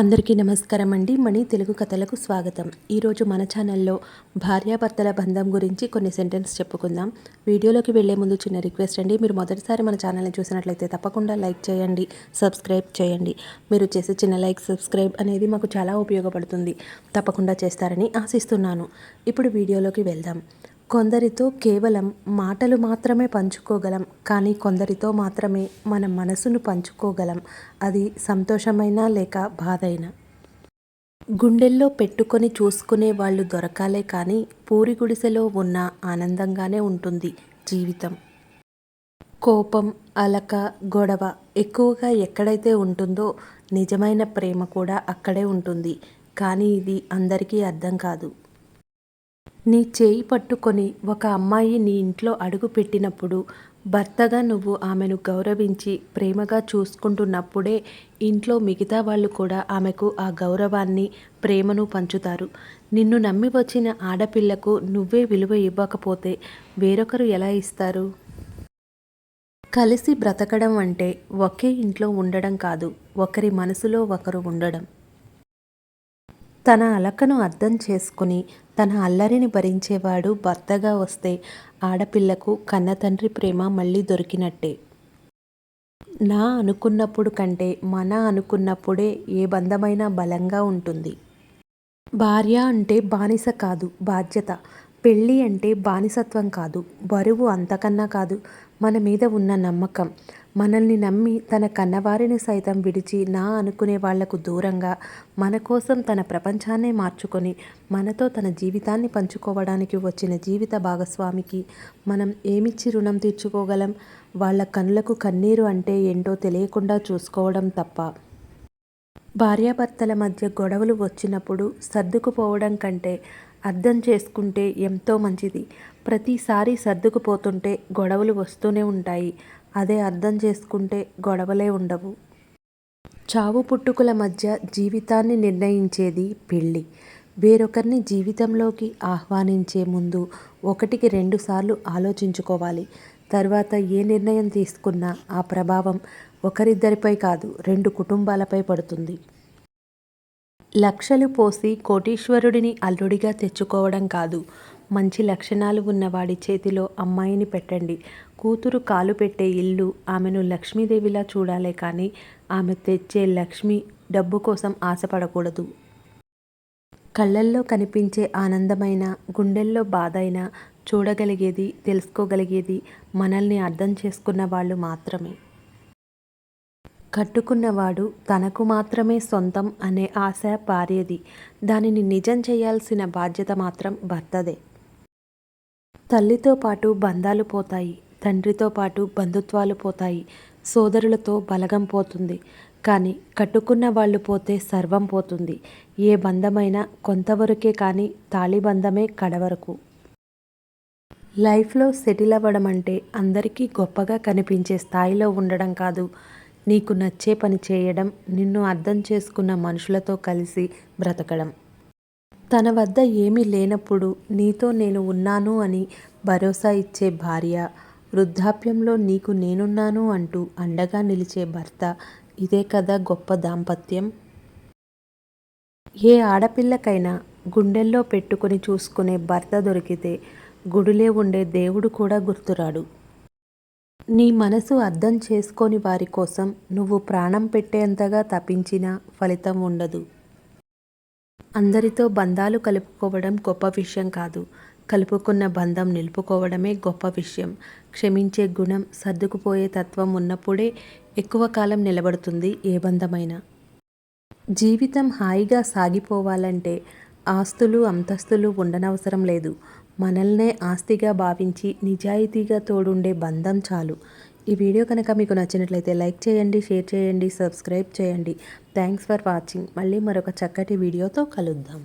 అందరికీ నమస్కారం అండి. మణి తెలుగు కథలకు స్వాగతం. ఈరోజు మన ఛానల్లో భార్యాభర్తల బంధం గురించి కొన్ని సెంటెన్స్ చెప్పుకుందాం. వీడియోలోకి వెళ్ళే ముందు చిన్న రిక్వెస్ట్ అండి. మీరు మొదటిసారి మన ఛానల్ని చూసినట్లయితే తప్పకుండా లైక్ చేయండి సబ్స్క్రైబ్ చేయండి. మీరు చేసే చిన్న లైక్ సబ్స్క్రైబ్ అనేది మాకు చాలా ఉపయోగపడుతుంది. తప్పకుండా చేస్తారని ఆశిస్తున్నాను. ఇప్పుడు వీడియోలోకి వెళ్దాం. కొందరితో కేవలం మాటలు మాత్రమే పంచుకోగలం కానీ కొందరితో మాత్రమే మన మనసును పంచుకోగలం. అది సంతోషమైనా లేక బాధైనా. గుండెల్లో పెట్టుకొని చూసుకునే వాళ్ళు దొరకాలే కానీ పూరి గుడిసెలో ఉన్న ఆనందంగానే ఉంటుంది జీవితం. కోపం అలక గొడవ ఎక్కువగా ఎక్కడైతే ఉంటుందో నిజమైన ప్రేమ కూడా అక్కడే ఉంటుంది. కానీ ఇది అందరికీ అర్థం కాదు. నీ చేయి పట్టుకొని ఒక అమ్మాయి నీ ఇంట్లో అడుగు పెట్టినప్పుడు భర్తగా నువ్వు ఆమెను గౌరవించి ప్రేమగా చూసుకుంటున్నప్పుడే ఇంట్లో మిగతా వాళ్ళు కూడా ఆమెకు ఆ గౌరవాన్ని ప్రేమను పంచుతారు. నిన్ను నమ్మి వచ్చిన ఆడపిల్లకు నువ్వే విలువ ఇవ్వకపోతే వేరొకరు ఎలా ఇస్తారు? కలిసి బ్రతకడం అంటే ఒకే ఇంట్లో ఉండడం కాదు ఒకరి మనసులో ఒకరు ఉండడం. తన అలకను అర్థం చేసుకుని తన అల్లరిని భరించేవాడు భర్తగా వస్తే ఆడపిల్లకు కన్నతండ్రి ప్రేమ మళ్ళీ దొరికినట్టే. నా అనుకున్నప్పుడు కంటే మన అనుకున్నప్పుడే ఏ బంధమైనా బలంగా ఉంటుంది. భార్య అంటే బానిస కాదు బాధ్యత. పెళ్ళి అంటే బానిసత్వం కాదు బరువు అంతకన్నా కాదు మన మీద ఉన్న నమ్మకం. మనల్ని నమ్మి తన కన్నవారిని సైతం విడిచి నా అనుకునే వాళ్ళకు దూరంగా మన కోసం తన ప్రపంచాన్నే మార్చుకొని మనతో తన జీవితాన్ని పంచుకోవడానికి వచ్చిన జీవిత భాగస్వామికి మనం ఏమిచ్చి రుణం తీర్చుకోగలం? వాళ్ళ కనులకు కన్నీరు అంటే ఏంటో తెలియకుండా చూసుకోవడం తప్ప. భార్యాభర్తల మధ్య గొడవలు వచ్చినప్పుడు సర్దుకుపోవడం కంటే అర్థం చేసుకుంటే ఎంతో మంచిది. ప్రతిసారి సర్దుకుపోతుంటే గొడవలు వస్తూనే ఉంటాయి. అదే అర్థం చేసుకుంటే గొడవలే ఉండవు. చావు పుట్టుకుల మధ్య జీవితాన్ని నిర్ణయించేది పెళ్ళి. వేరొకరిని జీవితంలోకి ఆహ్వానించే ముందు ఒకటికి రెండుసార్లు ఆలోచించుకోవాలి. తర్వాత ఏ నిర్ణయం తీసుకున్నా ఆ ప్రభావం ఒకరిద్దరిపై కాదు రెండు కుటుంబాలపై పడుతుంది. లక్షలు పోసి కోటీశ్వరుడిని అల్లుడిగా తెచ్చుకోవడం కాదు. మంచి లక్షణాలు ఉన్నవాడి చేతిలో అమ్మాయిని పెట్టండి. కూతురు కాలు పెట్టే ఇల్లు ఆమెను లక్ష్మీదేవిలా చూడాలే కానీ ఆమె తెచ్చే లక్ష్మి డబ్బు కోసం ఆశపడకూడదు. కళ్ళల్లో కనిపించే ఆనందమైన గుండెల్లో బాధ అయినా చూడగలిగేది తెలుసుకోగలిగేది మనల్ని అర్థం చేసుకున్న వాళ్ళు మాత్రమే. కట్టుకున్నవాడు తనకు మాత్రమే సొంతం అనే ఆశ భార్యది దానిని నిజం చేయాల్సిన బాధ్యత మాత్రం భర్తదే. తల్లితో పాటు బంధాలు పోతాయి. తండ్రితో పాటు బంధుత్వాలు పోతాయి. సోదరులతో బలగం పోతుంది. కానీ కట్టుకున్న వాళ్ళు పోతే సర్వం పోతుంది. ఏ బంధమైనా కొంతవరకే కానీ తాళిబంధమే కడవరకు. లైఫ్లో సెటిల్ అవ్వడం అంటే అందరికీ గొప్పగా కనిపించే స్థాయిలో ఉండడం కాదు. నీకు నచ్చే పని చేయడం నిన్ను అర్థం చేసుకున్న మనుషులతో కలిసి బ్రతకడం. తన వద్ద ఏమీ లేనప్పుడు నీతో నేను ఉన్నాను అని భరోసా ఇచ్చే భార్య వృద్ధాప్యంలో నీకు నేనున్నాను అంటూ అండగా నిలిచే భర్త ఇదే కదా గొప్ప దాంపత్యం? ఏ ఆడపిల్లకైనా గుండెల్లో పెట్టుకుని చూసుకునే భర్త దొరికితే గుడిలే ఉండే దేవుడు కూడా గుర్తురాడు. నీ మనసు అర్థం చేసుకొని వారి కోసం నువ్వు ప్రాణం పెట్టేంతగా తప్పించినా ఫలితం ఉండదు. అందరితో బంధాలు కలుపుకోవడం గొప్ప విషయం కాదు. కలుపుకున్న బంధం నిలుపుకోవడమే గొప్ప విషయం. క్షమించే గుణం సర్దుకుపోయే తత్వం ఉన్నప్పుడే ఎక్కువ కాలం నిలబడుతుంది ఏ బంధమైనా. జీవితం హాయిగా సాగిపోవాలంటే ఆస్తులు అంతస్తులు ఉండనవసరం లేదు. మనల్నే ఆస్తిగా భావించి నిజాయితీగా తోడుండే బంధం చాలు. ఈ వీడియో కనుక మీకు నచ్చినట్లయితే లైక్ చేయండి షేర్ చేయండి సబ్స్క్రైబ్ చేయండి. Thanks for watching. మళ్ళీ మరొక చక్కటి వీడియోతో కలుద్దాం.